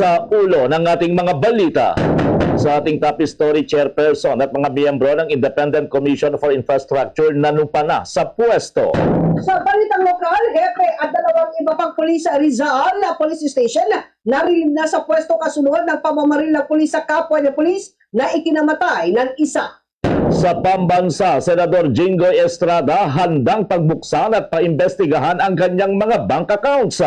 sa ulo ng ating mga balita. Sa ating top story chairperson at mga miyembro ng Independent Commission for Infrastructure na sa pwesto. Sa balitang lokal, Hepe at dalawang iba pang pulis sa Rizal na police station narinig na sa pwesto kasunod ng pamamaril ng pulis sa kapwa niya pulis na ikinamatay ng isa. Sa pambansa, Senador Jingoy Estrada handang pagbuksan at paimbestigahan ang kanyang mga bank accounts.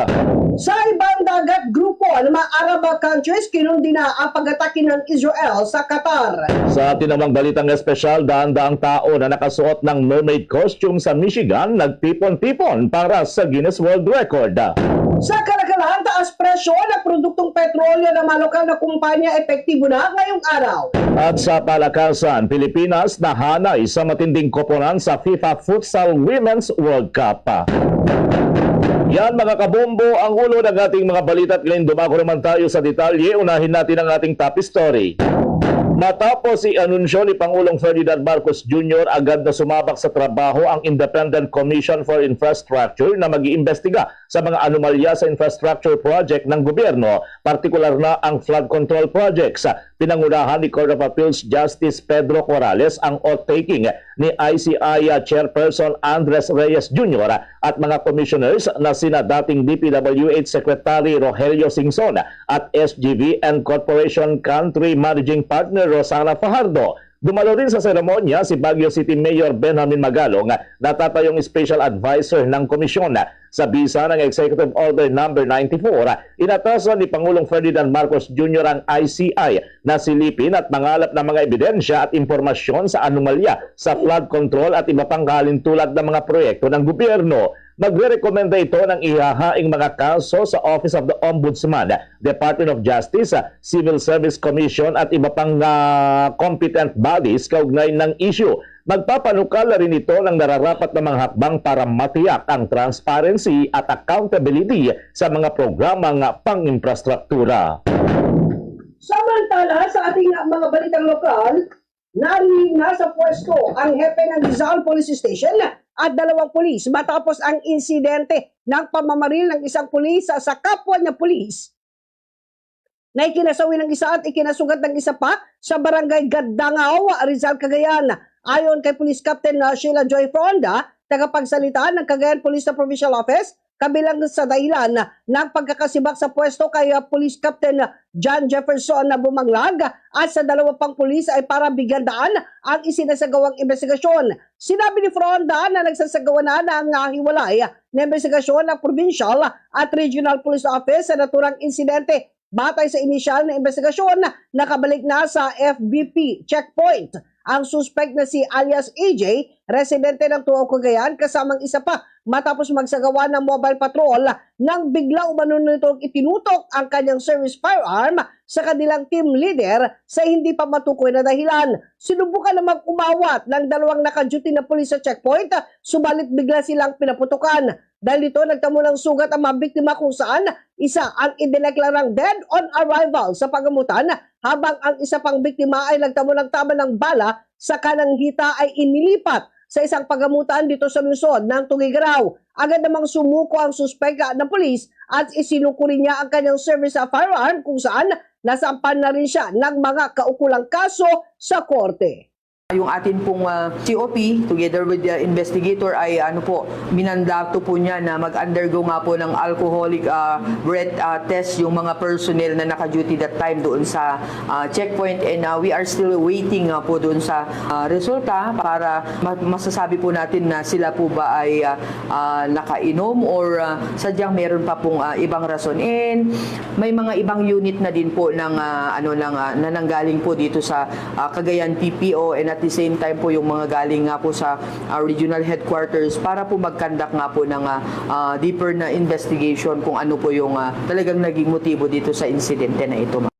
Sa ibang dagat grupo ng mga Arab countries, kinundi na ang pag-atake ng Israel sa Qatar. Sa tinamang balitang espesyal, daan-daang tao na nakasuot ng mermaid costume sa Michigan nagtipon-tipon para sa Guinness World Record. Sa presyo ng produktong petrolyo ng mga lokal na kumpanya epektibo na ngayong araw. At sa palakasan, Pilipinas nahanay sa matinding koponan sa FIFA Futsal Women's World Cup. Yan mga kabombo ang ulo ng ating mga balita at ngayon dumako naman tayo sa detalye. Unahin natin ang ating top story. Matapos si anunsyo ni Pangulong Ferdinand Marcos Jr. agad na sumabak sa trabaho ang Independent Commission for Infrastructure na mag-iimbestiga sa mga anomalya sa infrastructure project ng gobyerno, partikular na ang flood control projects. Pinangunahan ni Court of Appeals Justice Pedro Corrales ang oath-taking ni ICI Chairperson Andres Reyes Jr. at mga commissioners na sina dating DPWH Secretary Rogelio Singson at SGV and Corporation Country Managing Partner Rosana Fajardo. Dumalo rin sa seremonya si Baguio City Mayor Benjamin Magalong na tatayong special advisor ng komisyon sa bisa ng Executive Order No. 94. Inatasan ni Pangulong Ferdinand Marcos Jr. ang ICI na silipin at mangalap ng mga ebidensya at impormasyon sa anomalya sa flood control at iba pang kalintulad ng mga proyekto ng gobyerno. Magre-rekomenda ito ng ihahaing mga kaso sa Office of the Ombudsman, Department of Justice, Civil Service Commission at iba pang ah, competent bodies kaugnay ng issue. Magpapanukala rin ito ng nararapat na mga hakbang para matiyak ang transparency at accountability sa mga programang pang-infrastruktura. Samantala, sa ating mga balitang lokal, narinig na sa pwesto ang hepe ng Rizal Police Station at dalawang pulis matapos ang insidente ng pamamaril ng isang pulis sa kapwa niya pulis na ikinasawi ng isa at ikinasugat ng isa pa sa barangay Gaddangaw, Rizal, Cagayan. Ayon kay Police Captain na Sheila Joy Fronda, tagapagsalita ng Cagayan Police na Provincial Office, kabilang sa dahilan ng pagkakasibak sa pwesto kay uh, Police Captain John Jefferson na bumanglag at sa dalawa pang pulis ay para bigyan daan ang isinasagawang investigasyon. Sinabi ni Fronda na nagsasagawa na ng uh, hiwalay na investigasyon ng Provincial at Regional Police Office sa naturang insidente Batay sa inisyal na investigasyon, nakabalik na sa FBP checkpoint ang suspect na si alias AJ, residente ng Tuaw Cagayan, kasamang isa pa matapos magsagawa ng mobile patrol nang bigla umano nitong itinutok ang kanyang service firearm sa kanilang team leader sa hindi pa matukoy na dahilan. Sinubukan namang umawat ng dalawang naka-duty na pulis sa checkpoint, subalit bigla silang pinaputukan. Dahil dito, nagtamo ng sugat ang mga biktima kung saan isa ang idineklarang dead on arrival sa pagamutan habang ang isa pang biktima ay nagtamo ng tama ng bala sa kanang hita ay inilipat sa isang pagamutan dito sa lungsod ng Tugigaraw. Agad namang sumuko ang suspeka ng polis at isinukuri niya ang kanyang service sa firearm kung saan nasampan na rin siya ng mga kaukulang kaso sa korte. Yung atin pong ah, COP together with the investigator ay ano po minandato po niya na mag-undergo nga po ng alcoholic ah, breath ah, test yung mga personnel na naka-duty that time doon sa ah, checkpoint. And ah, we are still waiting nga po doon sa ah, resulta para ma- masasabi po natin na sila po ba ay ah, ah, nakainom or ah, sadyang meron pa pong ah, ibang rason. And may mga ibang unit na din po ng ah, ano ng ah, na nanggaling po dito sa ah, Cagayan PPO and at the same time po yung mga galing nga po sa ah, regional headquarters para po mag-conduct nga po ng ah, deeper na investigation kung ano po yung ah, talagang naging motibo dito sa insidente na ito.